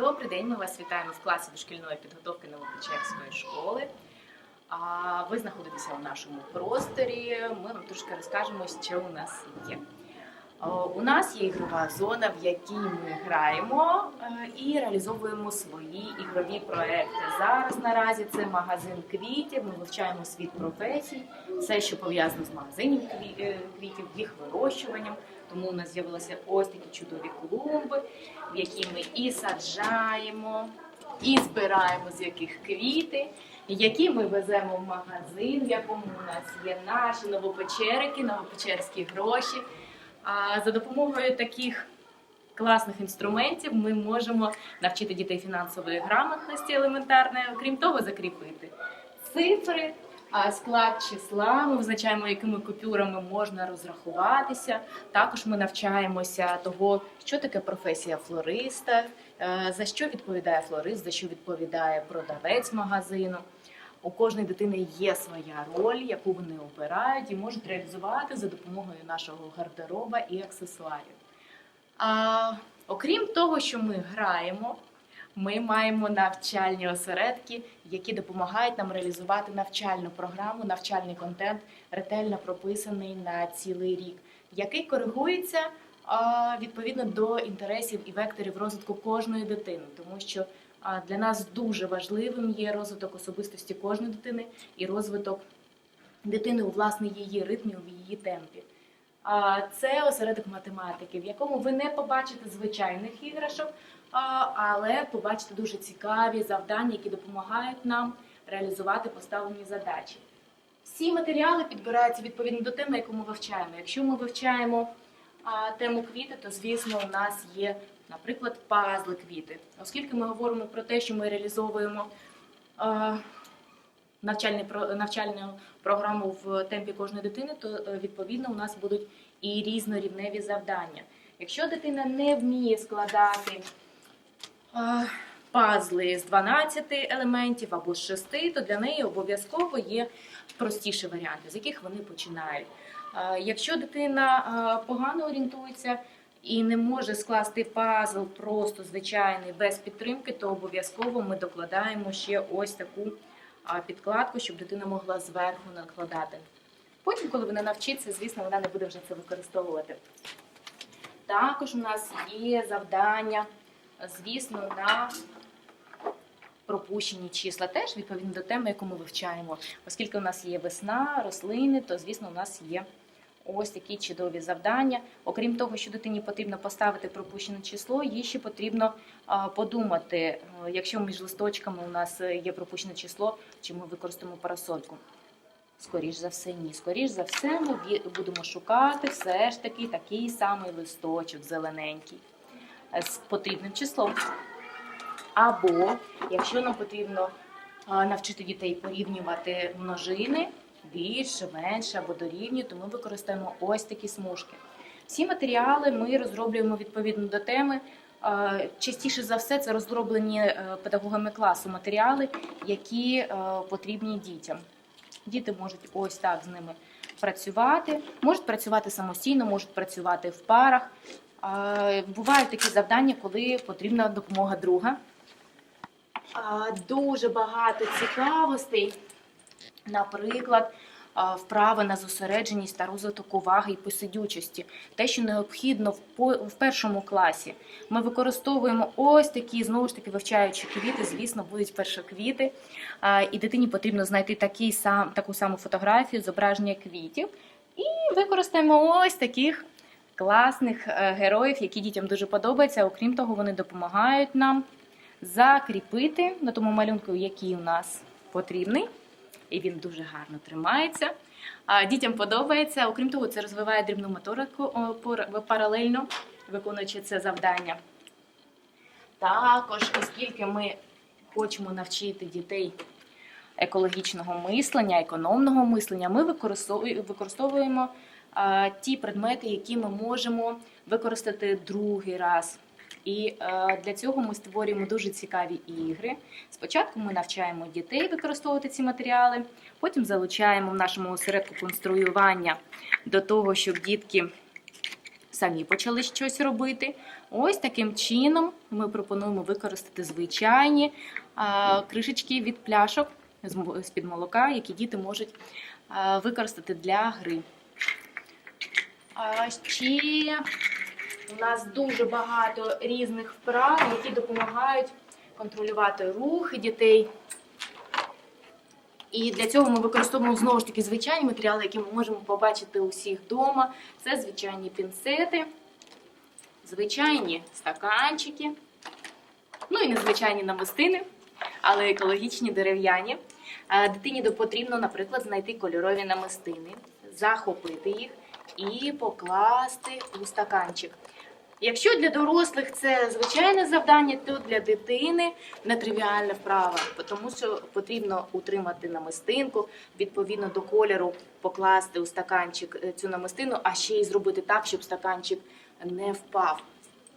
Добрий день, ми вас вітаємо в класі дошкільної підготовки Новопечерської школи. Ви знаходитеся у нашому просторі. Ми вам трошки розкажемо, що у нас є. У нас є ігрова зона, в якій ми граємо е, і реалізовуємо свої ігрові проекти. Зараз наразі це магазин квітів. Ми вивчаємо світ професій, все, що пов'язано з магазином е, квітів, їх вирощуванням. Тому у нас з'явилися ось такі чудові клумби, в які ми і саджаємо, і збираємо з яких квіти, які ми веземо в магазин, в якому у нас є наші новопечерики, новопечерські гроші. А за допомогою таких класних інструментів ми можемо навчити дітей фінансової грамотності елементарної, окрім того, закріпити цифри. Склад числа ми визначаємо, якими купюрами можна розрахуватися. Також ми навчаємося того, що таке професія флориста, е, за що відповідає флорист, за що відповідає продавець магазину. У кожної дитини є своя роль, яку вони обирають і можуть реалізувати за допомогою нашого гардероба і аксесуарів. А, окрім того, що ми граємо, ми маємо навчальні осередки, які допомагають нам реалізувати навчальну програму, навчальний контент, ретельно прописаний на цілий рік, який коригується відповідно до інтересів і векторів розвитку кожної дитини, тому що для нас дуже важливим є розвиток особистості кожної дитини і розвиток дитини у власне її ритмі, у її темпі. Це осередок математики, в якому ви не побачите звичайних іграшок, але побачите дуже цікаві завдання, які допомагають нам реалізувати поставлені задачі. Всі матеріали підбираються відповідно до теми, яку ми вивчаємо. Якщо ми вивчаємо тему квіти, то звісно у нас є, наприклад, пазли квіти. Оскільки ми говоримо про те, що ми реалізовуємо навчальну програму в темпі кожної дитини, то е, відповідно у нас будуть і різнорівневі завдання. Якщо дитина не вміє складати пазли з 12 елементів або з 6, то для неї обов'язково є простіші варіанти, з яких вони починають. Якщо дитина погано орієнтується і не може скласти пазл просто звичайний без підтримки, то обов'язково ми докладаємо ще ось таку підкладку, щоб дитина могла зверху накладати. Потім, коли вона навчиться, звісно, вона не буде вже це використовувати. Також у нас є завдання, звісно, на пропущені числа, теж відповідно до теми, яку ми вивчаємо. Оскільки у нас є весна, рослини, то звісно у нас є ось такі чудові завдання. Окрім того, що дитині потрібно поставити пропущене число, їй ще потрібно подумати, е, якщо між листочками у нас е, є пропущене число, чи ми використаємо парасольку. Скоріш за все, ні. Скоріш за все, ми будемо шукати все ж таки такий самий листочок зелененький з потрібним числом. Або якщо нам потрібно навчити дітей порівнювати множини більше, менше або дорівнює, то ми використаємо ось такі смужки. Всі матеріали ми розроблюємо відповідно до теми. Частіше за все це розроблені е, педагогами класу матеріали, які е, потрібні дітям. Діти можуть ось так з ними працювати, можуть працювати самостійно, можуть працювати в парах. Бувають такі завдання, коли потрібна допомога друга. Дуже багато цікавостей. Наприклад, вправи на зосередженість та розвиток уваги і посидючості. Те, що необхідно в першому класі. Ми використовуємо ось такі, знову ж таки, вивчаючи квіти, звісно, будуть першоквіти. І дитині потрібно знайти такий сам, таку саму фотографію, зображення квітів. І використаємо ось таких класних е, героїв, які дітям дуже подобаються. Окрім того, вони допомагають нам закріпити на тому малюнку, який у нас потрібний. І він дуже гарно тримається. Дітям подобається. Окрім того, це розвиває дрібну моторику паралельно, виконуючи це завдання. Також, оскільки ми хочемо навчити дітей екологічного мислення, економного мислення, ми використовуємо, ті предмети, які ми можемо використати другий раз. І е, для цього ми створюємо дуже цікаві ігри. Спочатку ми навчаємо дітей використовувати ці матеріали, потім залучаємо в нашому осередку конструювання до того, щоб дітки самі почали щось робити. Ось таким чином ми пропонуємо використати звичайні кришечки від пляшок з з-під молока, які діти можуть використати для гри. Ще у нас дуже багато різних вправ, які допомагають контролювати рухи дітей. І для цього ми використовуємо знову ж таки звичайні матеріали, які ми можемо побачити у всіх вдома. Це звичайні пінцети, звичайні стаканчики, ну і незвичайні намистини, але екологічні дерев'яні. Е, Дитині потрібно, наприклад, знайти кольорові намистини, захопити їх і покласти у стаканчик. Якщо для дорослих це звичайне завдання, то для дитини нетривіальна вправа, тому що потрібно утримати намистинку, відповідно до кольору покласти у стаканчик е, цю намистину, а ще й зробити так, щоб стаканчик не впав.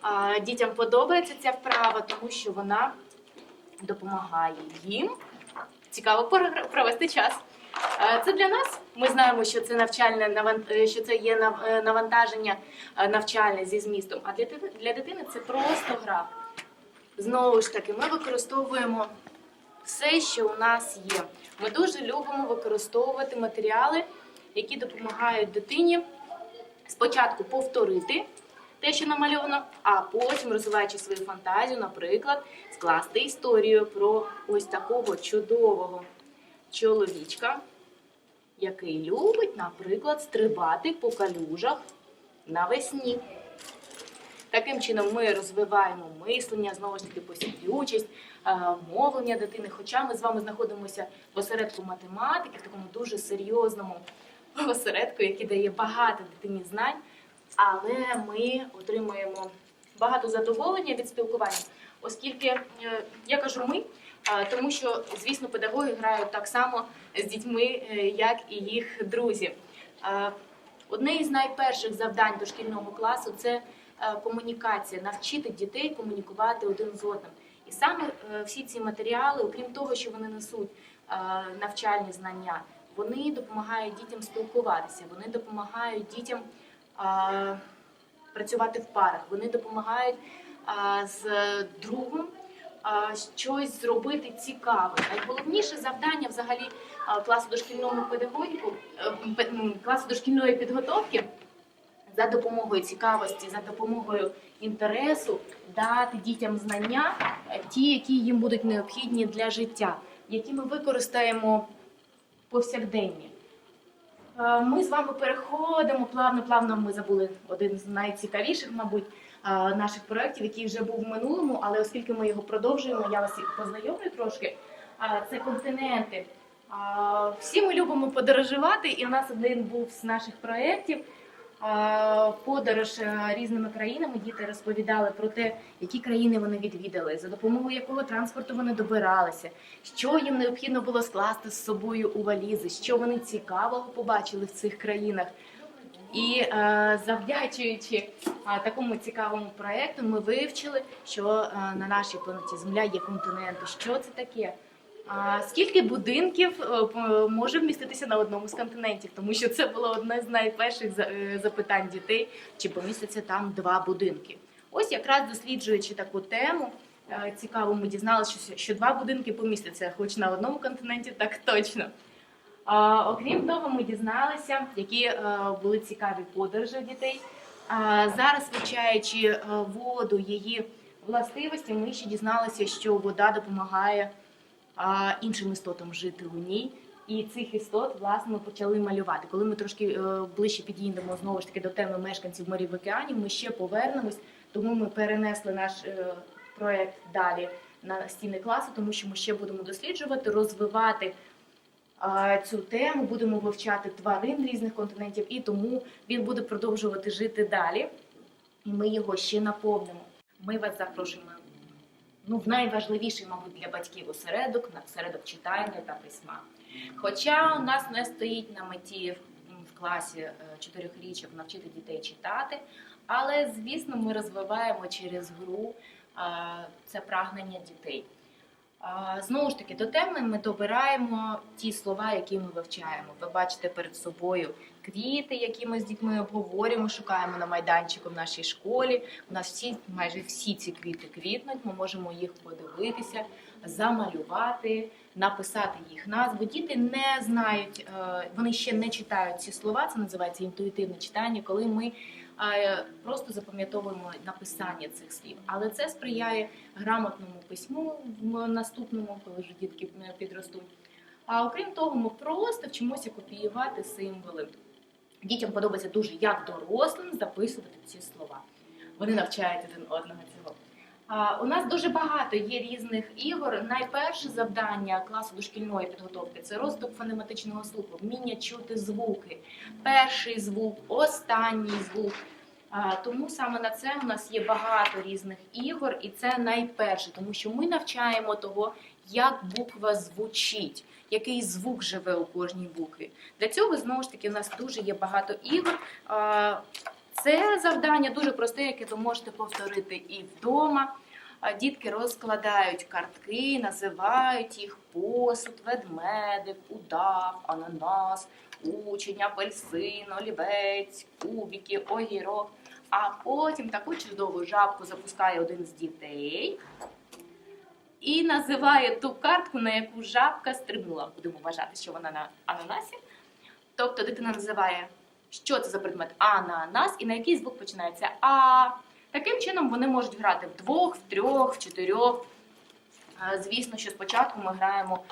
А дітям подобається ця вправа, тому що вона допомагає їм цікаво провести час. Е, Це для нас. Ми знаємо, що це навчальне е, що це є е, навантаження навчальне зі змістом. А для для дитини це просто гра. Знову ж таки, ми використовуємо все, що у нас є. Ми дуже любимо використовувати матеріали, які допомагають дитині спочатку повторити те, що намальовано, а потім, розвиваючи свою фантазію, наприклад, скласти історію про ось такого чудового чоловічка, який любить, наприклад, стрибати по калюжах навесні. Таким чином ми розвиваємо мислення, знову ж таки посідючість, е, мовлення дитини. Хоча ми з вами знаходимося в осередку математики, в такому дуже серйозному осередку, який дає багато дитині знань, але ми отримуємо багато задоволення від спілкування, оскільки е, я кажу ми, тому що, звісно, педагоги грають так само з дітьми, е, як і їх друзі. Одне із найперших завдань дошкільного класу це е, комунікація, навчити дітей комунікувати один з одним. І саме е, всі ці матеріали, окрім того, що вони несуть навчальні знання, вони допомагають дітям спілкуватися, вони допомагають дітям працювати в парах, вони допомагають з другом щось зробити цікаве. Найголовніше завдання взагалі класу дошкільного педагогіку, е, класу дошкільної підготовки за допомогою цікавості, за допомогою інтересу дати дітям знання, е, ті, які їм будуть необхідні для життя, які ми використаємо повсякденні. Е, Ми з вами переходимо плавно-плавно. Ми забули один з найцікавіших, мабуть, наших проєктів, який вже був в минулому, але оскільки ми його продовжуємо, я вас познайомлю трошки. Е, Це континенти. Е, Всі ми любимо подорожувати, і у нас один був з наших проєктів. е, Подорож е, різними країнами діти розповідали про те, які країни вони відвідали, за допомогою якого транспорту вони добиралися, що їм необхідно було скласти з собою у валізи, що вони цікавого побачили в цих країнах. І е, завдячуючи е, такому цікавому проєкту, ми вивчили, що е, на нашій планеті Земля є континенти. Що це таке? Скільки будинків може вміститися на одному з континентів? Тому що це було одне з найперших запитань дітей, чи помістяться там два будинки. Ось якраз досліджуючи таку тему, цікаво, ми дізналися, що два будинки помістяться, хоч на одному континенті, так точно. Окрім того, ми дізналися, які е, були цікаві подорожі дітей. Зараз, вивчаючи е, воду, її властивості, ми ще дізналися, що вода допомагає іншим істотам жити у ній. І цих істот власне ми почали малювати. Коли ми трошки е, ближче підійдемо знову ж таки до теми мешканців морів в океані, ми ще повернемось. Тому ми перенесли наш проект далі на стіни класу, тому що ми ще будемо досліджувати, розвивати цю тему, будемо вивчати тварин різних континентів, і тому він буде продовжувати жити далі. І ми його ще наповнимо. Ми вас запрошуємо ну, в найважливіший, мабуть, для батьків осередок, на осередок читання та письма. Хоча у нас не стоїть на меті в класі е, чотирьохрічок навчити дітей читати, але звісно, ми розвиваємо через гру це прагнення дітей. Знову ж таки, до теми ми добираємо ті слова, які ми вивчаємо. Ви бачите перед собою квіти, які ми з дітьми обговорюємо, шукаємо на майданчику в нашій школі. У нас всі, майже всі ці квіти квітнуть. Ми можемо їх подивитися, замалювати, написати їх назву. Діти не знають, е, вони ще не читають ці слова. Це називається інтуїтивне читання, коли ми просто запам'ятовуємо написання цих слів. Але це сприяє грамотному письму в наступному, коли вже дітки е, підростуть. А окрім того, ми просто вчимося копіювати символи. Дітям подобається дуже як дорослим записувати ці слова. Вони навчають один одного цього. А, у нас дуже багато є різних ігор. Найперше завдання класу дошкільної підготовки це розвиток фонематичного слуху, вміння чути звуки, перший звук, останній звук. Тому саме на це у нас є багато різних ігор, і це найперше, тому що ми навчаємо того, як буква звучить, який звук живе у кожній букві. Для цього знову ж таки у нас дуже є багато ігор. Це завдання дуже просте, яке ви можете повторити і вдома. Дітки розкладають картки, називають їх посуд, ведмедик, удав, ананас, учень, апельсин, олівець, кубики, огірок. А потім таку чудову жабку запускає один з дітей і називає ту картку, на яку жабка стрибнула. Будемо вважати, що вона на ананасі. Тобто дитина називає, що це за предмет ананас, і на який звук починається А. Таким чином вони можуть грати вдвох, в трьох, в чотирьох. Звісно, що спочатку ми граємо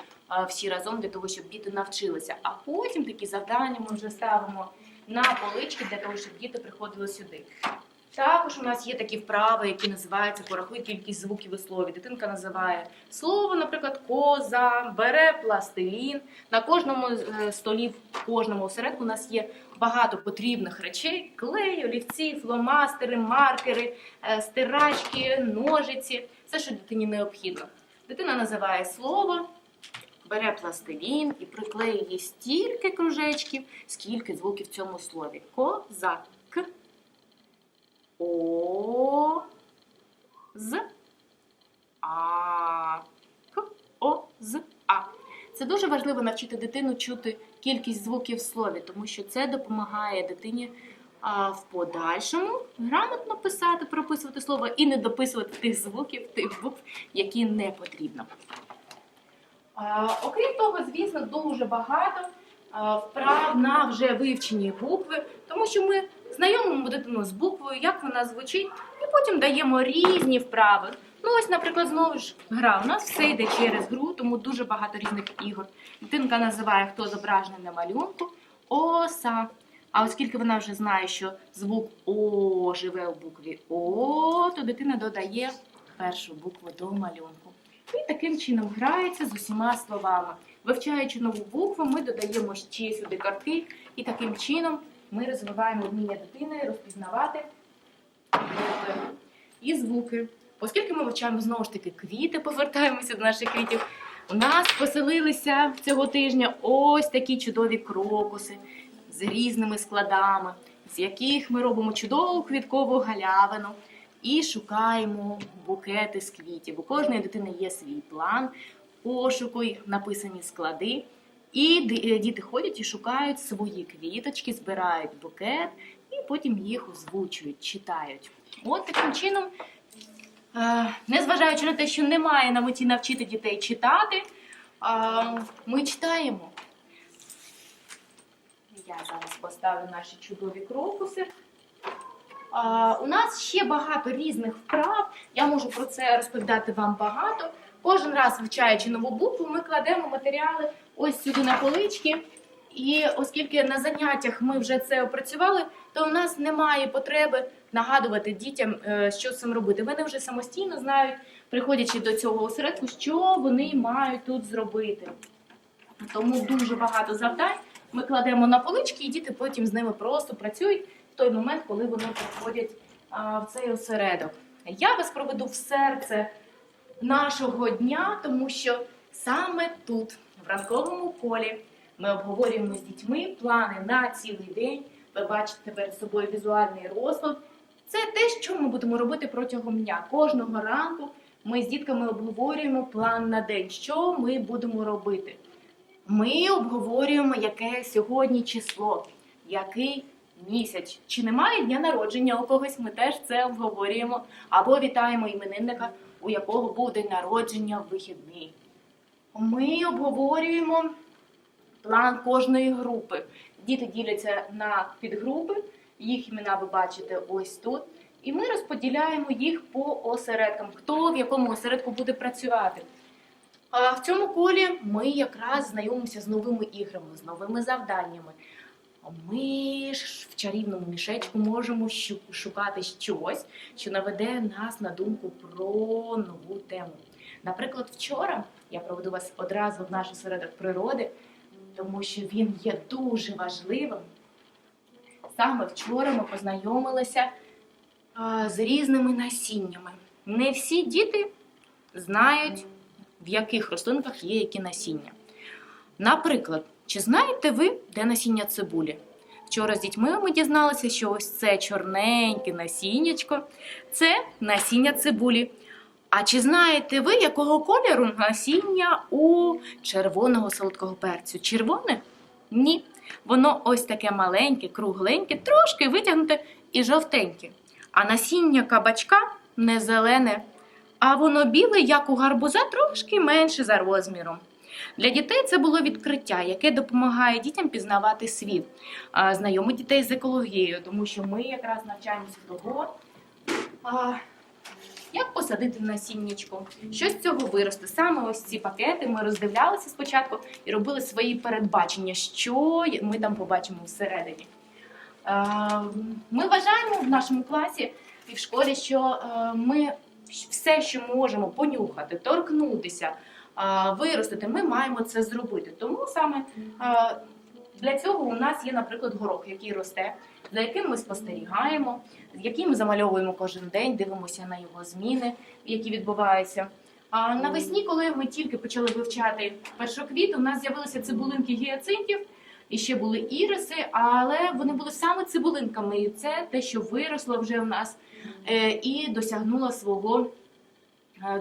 всі разом для того, щоб діти навчилися. А потім такі завдання ми вже ставимо на полички для того, щоб діти приходили сюди. Також у нас є такі вправи, які називаються порахуй кількість звуків у слові. Дитинка називає слово, наприклад, коза, бере пластилін. На кожному е, столі, в кожному осередку у нас є багато потрібних речей: клей, олівці, фломастери, маркери, е, стирачки, ножиці. Все, що дитині необхідно. Дитина називає слово, бере пластилін і приклеює стільки кружечків, скільки звуків в цьому слові. Коза, к, о, з, а, к, о, з, а. Це дуже важливо навчити дитину чути кількість звуків в слові, тому що це допомагає дитині а, в подальшому грамотно писати, прописувати слово і не дописувати тих звуків, тих букв, які не потрібно. А, окрім того, звісно, дуже багато вправ на вже вивчені букви, тому що ми знайомимо дитину з буквою, як вона звучить, і потім даємо різні вправи. Ну, ось, наприклад, знову ж гра. У нас все йде через гру, тому дуже багато різних ігор. Дитинка називає, хто зображений на малюнку, оса. А оскільки вона вже знає, що звук О живе у букві О, то дитина додає першу букву до малюнку. І таким чином грається з усіма словами. Вивчаючи нову букву, ми додаємо ще сюди картки, і таким чином ми розвиваємо вміння дитини розпізнавати і звуки. Оскільки ми вивчаємо знову ж таки квіти, повертаємося до наших квітів. У нас поселилися цього тижня ось такі чудові крокуси з різними складами, з яких ми робимо чудову квіткову галявину і шукаємо букети з квітів. У кожної дитини є свій план пошуку, написані склади. І е, діти ходять і шукають свої квіточки, збирають букет і потім їх озвучують, читають. От таким чином, е, незважаючи на те, що немає на меті навчити дітей читати, ми читаємо. Я зараз поставлю наші чудові крокуси. У нас ще багато різних вправ. Я можу про це розповідати вам багато. Кожен раз, вивчаючи нову букву, ми кладемо матеріали ось сюди на полички. І оскільки на заняттях ми вже це опрацювали, то у нас немає потреби нагадувати дітям, е, що з цим робити. Вони вже самостійно знають, приходячи до цього осередку, що вони мають тут зробити. Тому дуже багато завдань ми кладемо на полички, і діти потім з ними просто працюють в той момент, коли вони приходять в цей осередок. Я вас проведу в серце нашого дня, тому що саме тут, в ранковому колі, ми обговорюємо з дітьми плани на цілий день. Ви бачите перед собою візуальний розклад. Це те, що ми будемо робити протягом дня. Кожного ранку ми з дітками обговорюємо план на день, що ми будемо робити. Ми обговорюємо, яке сьогодні число, який місяць. Чи немає дня народження у когось, ми теж це обговорюємо. Або вітаємо іменинника, у якого був день народження в вихідний. Ми обговорюємо план кожної групи. Діти діляться на підгрупи, їх імена ви бачите ось тут. І ми розподіляємо їх по осередкам, хто в якому осередку буде працювати. А в цьому колі ми якраз знайомимося з новими іграми, з новими завданнями. Ми ж в чарівному мішечку можемо шукати щось, що наведе нас на думку про нову тему. Наприклад, вчора я проведу вас одразу в наш осередок природи, тому що він є дуже важливим. Саме вчора ми познайомилися з різними насіннями. Не всі діти знають, в яких рослинках є які насіння. Наприклад, чи знаєте ви, де насіння цибулі? Вчора з дітьми ми дізналися, що ось це чорненьке насіннячко це насіння цибулі. А чи знаєте ви, якого кольору насіння у червоного солодкого перцю? Червоне? Ні. Воно ось таке маленьке, кругленьке, трошки витягнуте і жовтеньке. А насіння кабачка не зелене, а воно біле, як у гарбуза, трошки менше за розміром. Для дітей це було відкриття, яке допомагає дітям пізнавати світ, а, дітей з екологією, тому що ми якраз навчаємося того, як посадити насіннячко, що з цього виросте. Саме ось ці пакети ми роздивлялися спочатку і робили свої передбачення, що ми там побачимо всередині. Ми вважаємо в нашому класі і в школі, що ми все, що можемо понюхати, торкнутися, виростити, ми маємо це зробити. Тому саме для цього у нас є, наприклад, горох, який росте, за яким ми спостерігаємо, який ми замальовуємо кожен день, дивимося на його зміни, які відбуваються. А навесні, коли ми тільки почали вивчати першоквіт, у нас з'явилися цибулинки гіацинтів, і ще були іриси, але вони були саме цибулинками. І це те, що виросло вже в нас е, і досягнуло свого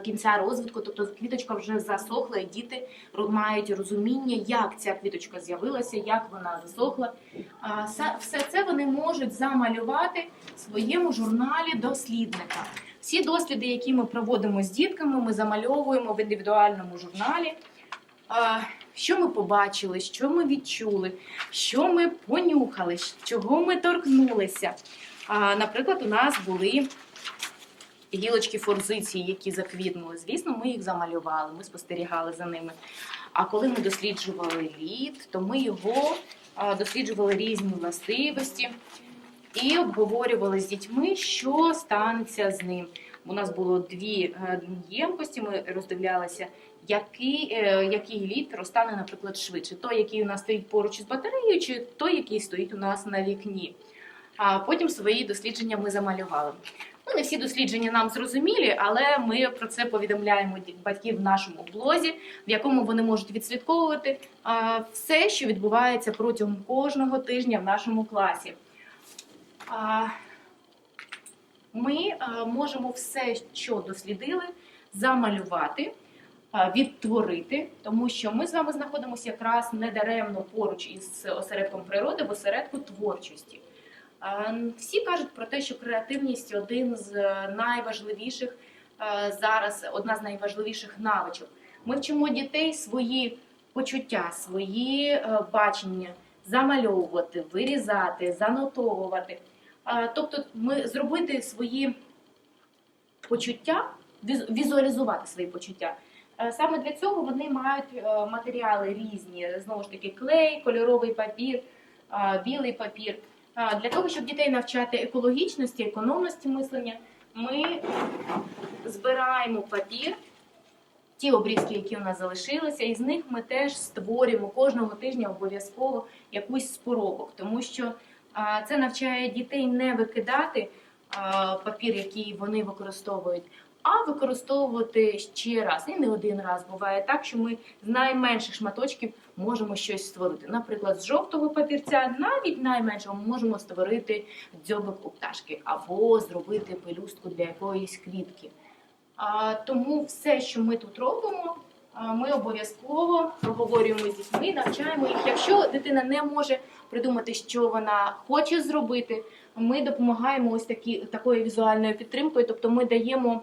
кінця розвитку. Тобто квіточка вже засохла, і діти мають розуміння, як ця квіточка з'явилася, як вона засохла. Все це вони можуть замалювати в своєму журналі дослідника. Всі досліди, які ми проводимо з дітками, ми замальовуємо в індивідуальному журналі. Що ми побачили, що ми відчули, що ми понюхали, чого ми торкнулися. Наприклад, у нас були гілочки форзиції, які заквітнули. Звісно, ми їх замалювали, ми спостерігали за ними. А коли ми досліджували лід, то ми його досліджували різні властивості і обговорювали з дітьми, що станеться з ним. У нас було дві е, ємкості. Ми роздивлялися, який, е, який лід розтане, наприклад, швидше. Той, який у нас стоїть поруч із батареєю, чи той, який стоїть у нас на вікні. А потім свої дослідження ми замалювали. Ну, не всі дослідження нам зрозумілі, але ми про це повідомляємо батьків в нашому блозі, в якому вони можуть відслідковувати все, що відбувається протягом кожного тижня в нашому класі. Ми можемо все, що дослідили, замалювати, відтворити, тому що ми з вами знаходимося якраз недаремно поруч із осередком природи, в осередку творчості. Всі кажуть про те, що креативність один з е, найважливіших е, зараз, одна з найважливіших навичок. Ми вчимо дітей свої почуття, свої е, бачення замальовувати, вирізати, занотовувати. Тобто, ми зробити свої почуття, візуалізувати свої почуття. Саме для цього вони мають матеріали різні, знову ж таки, клей, кольоровий папір, білий папір. Для того, щоб дітей навчати екологічності, економності мислення, ми збираємо папір, ті обрізки, які у нас залишилися, і з них ми теж створюємо кожного тижня обов'язково якусь з тому що це навчає дітей не викидати папір, який вони використовують, а використовувати ще раз. І не один раз буває так, що ми з найменших шматочків можемо щось створити. Наприклад, з жовтого папірця, навіть найменшого, ми можемо створити дзьобик у пташки або зробити пелюстку для якоїсь квітки. А, Тому все, що ми тут робимо, ми обов'язково проговорюємо з дітьми, навчаємо їх. Якщо дитина не може придумати, що вона хоче зробити, ми допомагаємо ось такі, такою візуальною підтримкою, тобто ми даємо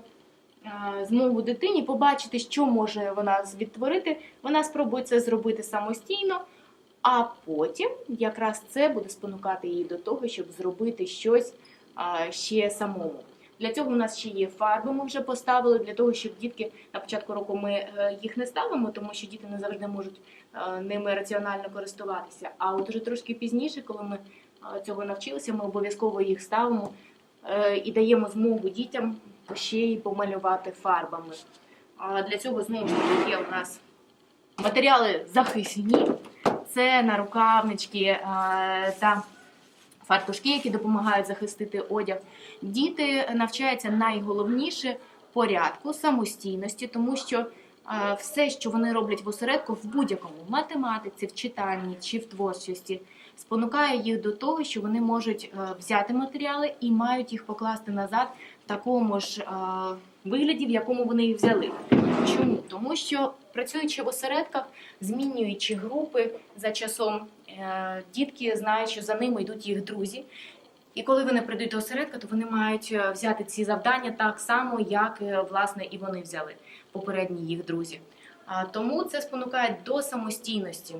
змогу дитині побачити, що може вона відтворити. Вона спробує це зробити самостійно, а потім якраз це буде спонукати її до того, щоб зробити щось ще самому. Для цього у нас ще є фарби. Ми вже поставили для того, щоб дітки на початку року ми е, їх не ставимо, тому що діти не завжди можуть е, ними раціонально користуватися. А от уже трошки пізніше, коли ми е, цього навчилися, ми обов'язково їх ставимо е, і даємо змогу дітям ще й помалювати фарбами. А для цього знову ж таки є у нас матеріали захисні. Це нарукавнички е, та фартушки, які допомагають захистити одяг. Діти навчаються найголовніше порядку, самостійності, тому що е, все, що вони роблять в осередку, в будь-якому математиці, в читанні чи в творчості, спонукає їх до того, що вони можуть е, взяти матеріали і мають їх покласти назад такому ж е, вигляді, в якому вони їх взяли. Чому? Тому що працюючи в осередках, змінюючи групи за часом, е, дітки знають, що за ними йдуть їх друзі. І коли вони прийдуть до осередка, то вони мають е, взяти ці завдання так само, як власне і вони взяли попередні їх друзі. Тому це спонукає до самостійності.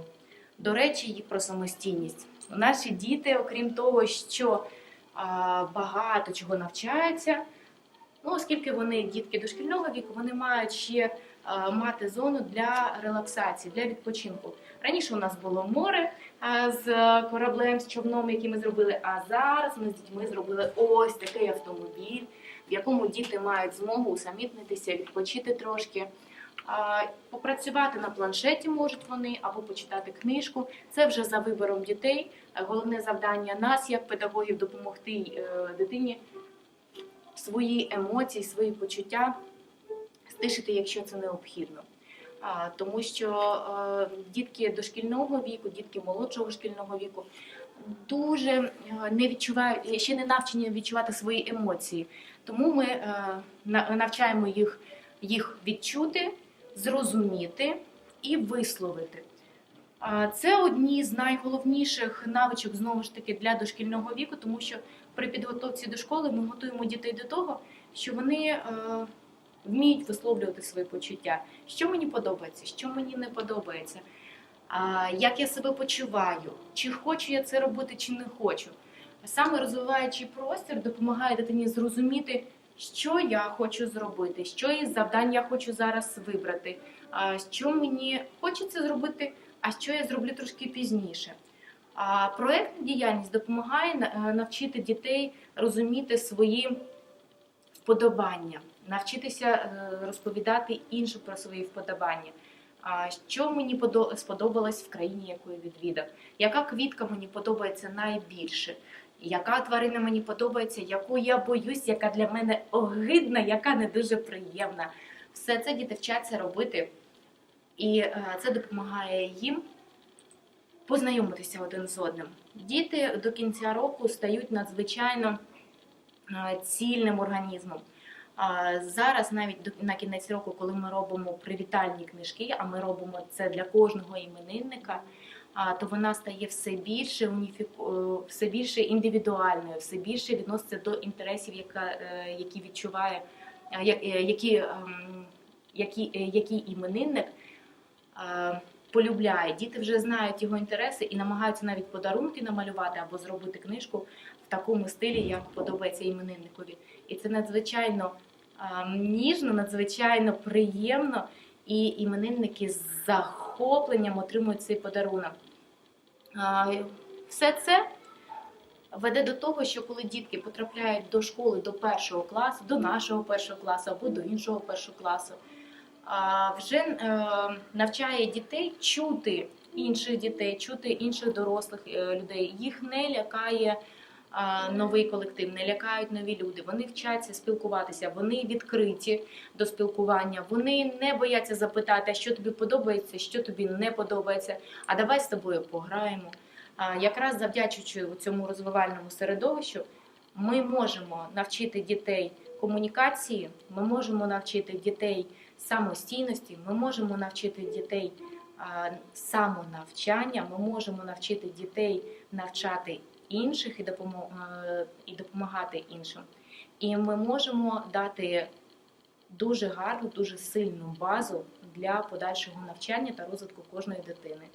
До речі, і про самостійність. Наші діти, окрім того, що багато чого навчаються, ну, оскільки вони дітки дошкільного віку, вони мають ще а, мати зону для релаксації, для відпочинку. Раніше у нас було море а, з кораблем, з човном, який ми зробили. А зараз ми з дітьми зробили ось такий автомобіль, в якому діти мають змогу усамітнитися, відпочити трошки. Попрацювати на планшеті можуть вони або почитати книжку. Це вже за вибором дітей. Е, Головне завдання нас, як педагогів, допомогти е, дитині свої емоції, свої почуття стишити, якщо це необхідно. Тому що е, дітки дошкільного віку, дітки молодшого шкільного віку дуже е, не відчувають, ще не навчені відчувати свої емоції. Тому ми е, навчаємо їх, їх відчути, зрозуміти і висловити. А, Це одні з найголовніших навичок знову ж таки для дошкільного віку, тому що при підготовці до школи ми готуємо дітей до того, що вони е, вміють висловлювати свої почуття, що мені подобається, що мені не подобається, як я себе почуваю, чи хочу я це робити, чи не хочу. Саме розвиваючий простір допомагає дитині зрозуміти, що я хочу зробити, що із завдань я хочу зараз вибрати, що мені хочеться зробити, а що я зроблю трошки пізніше. А проектна діяльність допомагає е, навчити дітей розуміти свої вподобання, навчитися е, розповідати іншим про свої вподобання. Що мені сподобалось в країні, яку я відвідав? Яка квітка мені подобається найбільше? Яка тварина мені подобається, яку я боюсь, яка для мене огидна, яка не дуже приємна. Все це діти вчаться робити, і е, це допомагає їм познайомитися один з одним. Діти до кінця року стають надзвичайно е, цільним організмом. Зараз, навіть на кінець року, коли ми робимо привітальні книжки, а ми робимо це для кожного іменинника, то вона стає все більше уніфіку... е, все більше індивідуальною, все більше відноситься до інтересів, е, які відчуває, які, ем, які, який іменинник полюбляє. Діти вже знають його інтереси і намагаються навіть подарунки намалювати або зробити книжку в такому стилі, як подобається іменинникові. І це надзвичайно ніжно, надзвичайно приємно, і іменинники з захопленням отримують цей подарунок. Все це веде до того, що коли дітки потрапляють до школи до першого класу, до нашого першого класу або до іншого першого класу, вже е, навчає дітей чути інших дітей, чути інших дорослих е, людей. Їх не лякає новий колектив, не лякають нові люди. Вони вчаться спілкуватися, вони відкриті до спілкування, вони не бояться запитати, що тобі подобається, що тобі не подобається. А давай з тобою пограємо. Якраз завдячуючи цьому розвивальному середовищу, ми можемо навчити дітей комунікації, ми можемо навчити дітей самостійності, ми можемо навчити дітей самонавчання, ми можемо навчити дітей навчати інших е, і допомагати іншим. І ми можемо дати дуже гарну, дуже сильну базу для подальшого навчання та розвитку кожної дитини.